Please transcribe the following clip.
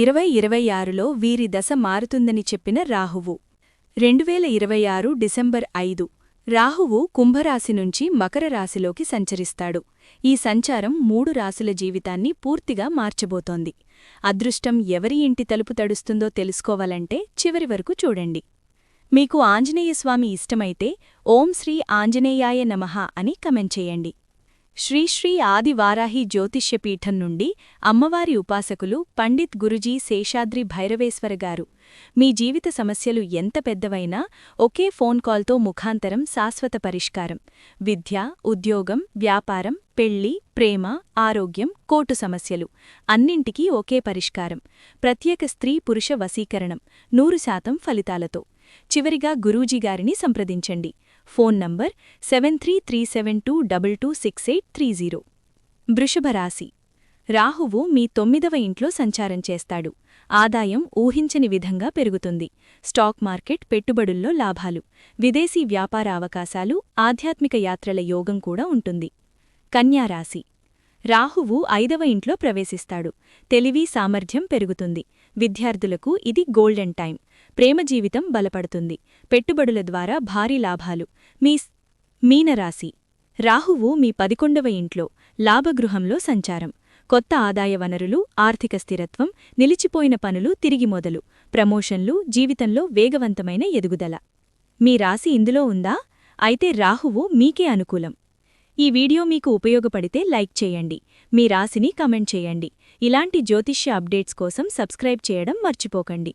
ఇరవై ఇరవై ఆరులో వీరి దశ మారుతుందని చెప్పిన రాహువు. రెండువేల ఇరవై ఆరు డిసెంబర్ ఐదు రాహువు కుంభరాశి నుంచి మకర రాశిలోకి సంచరిస్తాడు. ఈ సంచారం మూడు రాశుల జీవితాన్ని పూర్తిగా మార్చబోతోంది. అదృష్టం ఎవరి ఇంటి తలుపు తడుస్తుందో తెలుసుకోవాలంటే చివరి వరకు చూడండి. మీకు ఆంజనేయస్వామి ఇష్టమైతే ఓం శ్రీ ఆంజనేయాయ నమః అని కమెంట్ చేయండి. శ్రీశ్రీ ఆదివారాహి జ్యోతిష్యపీఠం నుండి అమ్మవారి ఉపాసకులు పండిత్ గురుజీ శేషాద్రి భైరవేశ్వర గారు. మీ జీవిత సమస్యలు ఎంత పెద్దవైనా ఒకే ఫోన్ కాల్తో ముఖాంతరం శాశ్వత పరిష్కారం. విద్య ఉద్యోగం వ్యాపారం పెళ్ళి ప్రేమ ఆరోగ్యం కోటు సమస్యలు. అన్నింటికీ ఒకే పరిష్కారం. ప్రత్యేక స్త్రీ పురుష వశీకరణం. నూరు శాతం ఫలితాలతో. చివరిగా గురూజీగారిని సంప్రదించండి. Phone number seven three three seven two double two six eight three zero. వృషభరాశి రాహువు మీ తొమ్మిదవ ఇంట్లో సంచారం చేస్తాడు. ఆదాయం ఊహించని విధంగా పెరుగుతుంది. స్టాక్ మార్కెట్ పెట్టుబడుల్లో లాభాలు. విదేశీ వ్యాపార అవకాశాలు ఆధ్యాత్మిక యాత్రల యోగం కూడా ఉంటుంది. కన్యారాశి రాహువు ఐదవ ఇంట్లో ప్రవేశిస్తాడు. తెలివి సామర్థ్యం పెరుగుతుంది. విద్యార్థులకు ఇది గోల్డెన్ టైం ప్రేమ జీవితం బలపడుతుంది. పెట్టుబడుల ద్వారా భారీ లాభాలు. మీస్ మీనరాశి. రాహువు మీ పదికొండవ ఇంట్లో లాభగృహంలో సంచారం. కొత్త ఆదాయ వనరులు ఆర్థిక స్థిరత్వం నిలిచిపోయిన పనులు తిరిగి మొదలు. ప్రమోషన్లు జీవితంలో వేగవంతమైన ఎదుగుదల. మీ రాశి ఇందులో ఉందా? అయితే రాహువు మీకే అనుకూలం. ఈ వీడియో మీకు ఉపయోగపడితే లైక్ చేయండి. మీ రాశిని కమెంట్ చేయండి. ఇలాంటి జ్యోతిష్య అప్డేట్స్ కోసం సబ్స్క్రైబ్ చేయడం మర్చిపోకండి.